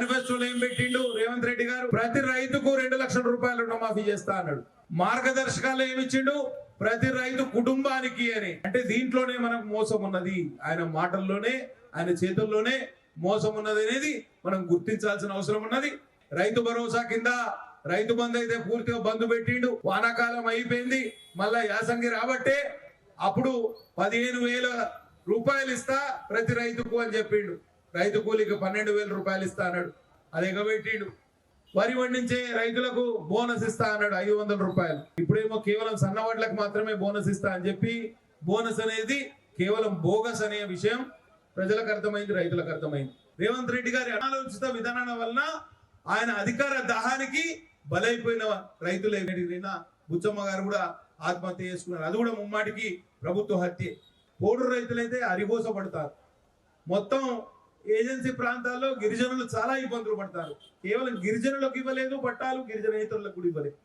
మేనిఫెస్టోలో ఏం పెట్టిండు? రేవంత్ రెడ్డి గారు ప్రతి రైతుకు రెండు లక్షల రూపాయలు రుణమాఫీ చేస్తా అన్నాడు. మార్గదర్శకాలు ఏమి ఇచ్చిండు? ప్రతి రైతు కుటుంబానికి అని. అంటే దీంట్లోనే మనకు మోసం ఉన్నది. ఆయన మాటల్లోనే ఆయన చేతుల్లోనే మోసం ఉన్నది అనేది మనం గుర్తించాల్సిన అవసరం ఉన్నది. రైతు భరోసా కింద రైతు బంధు అయితే పూర్తిగా బంధు పెట్టిండు. వానాకాలం అయిపోయింది. మళ్ళా యాసంగి రాబట్టే అప్పుడు పదిహేను వేల రూపాయలు ఇస్తా ప్రతి రైతుకు అని చెప్పిండు. రైతు కూలికి పన్నెండు వేల రూపాయలు ఇస్తా అన్నాడు. అది ఎగబెట్టిండు. వరి పండించే రైతులకు బోనస్ ఇస్తా అన్నాడు ఐదు వందల రూపాయలు. ఇప్పుడేమో కేవలం సన్నవాట్లకు మాత్రమే బోనస్ ఇస్తా అని చెప్పి బోనస్ అనేది కేవలం బోగస్ అనే విషయం ప్రజలకు అర్థమైంది రైతులకు అర్థమైంది. రేవంత్ రెడ్డి గారి అనాలోచిత విధానం వలన ఆయన అధికార దాహానికి బలైపోయిన రైతులు. నిన్న బుచ్చమ్మ గారు కూడా ఆత్మహత్య చేసుకున్నారు. అది కూడా ముమ్మాటికి ప్రభుత్వ హత్య. పోడు రైతులైతే అరిగోసపడతారు మొత్తం ఏజెన్సీ ప్రాంతాల్లో గిరిజనులు చాలా ఇబ్బందులు పడతారు. కేవలం గిరిజనులకు ఇవ్వలేదు పట్టాలు గిరిజనేతరులకు కూడా ఇవ్వలేదు.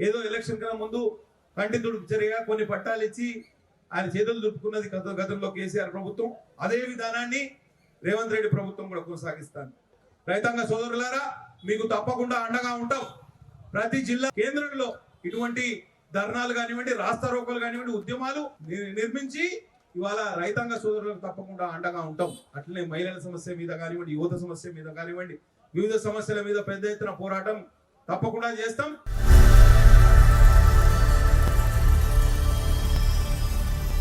ఏదో ఎలక్షన్ కన్నా ముందు కంటి తుడుపు కొన్ని పట్టాలు ఇచ్చి ఆయన చేతులు దుప్పుకున్నది గత గతంలో కేసీఆర్ ప్రభుత్వం. అదే విధానాన్ని రేవంత్ రెడ్డి ప్రభుత్వం కూడా కొనసాగిస్తాను రైతాంగ సోదరులారా మీకు తప్పకుండా అండగా ఉంటాం. ప్రతి జిల్లా కేంద్రంలో ఇటువంటి ధర్నాలు కానివ్వండి రాస్తారోకలు కానివ్వండి ఉద్యమాలు ని- నిర్మించి ఇవాళ రైతాంగ సోదరులకు తప్పకుండా అండగా ఉంటాం. అట్లనే మహిళల సమస్య మీద కానివ్వండి యువత సమస్య మీద కానివ్వండి వివిధ సమస్యల మీద పెద్ద ఎత్తున పోరాటం తప్పకుండా చేస్తాం.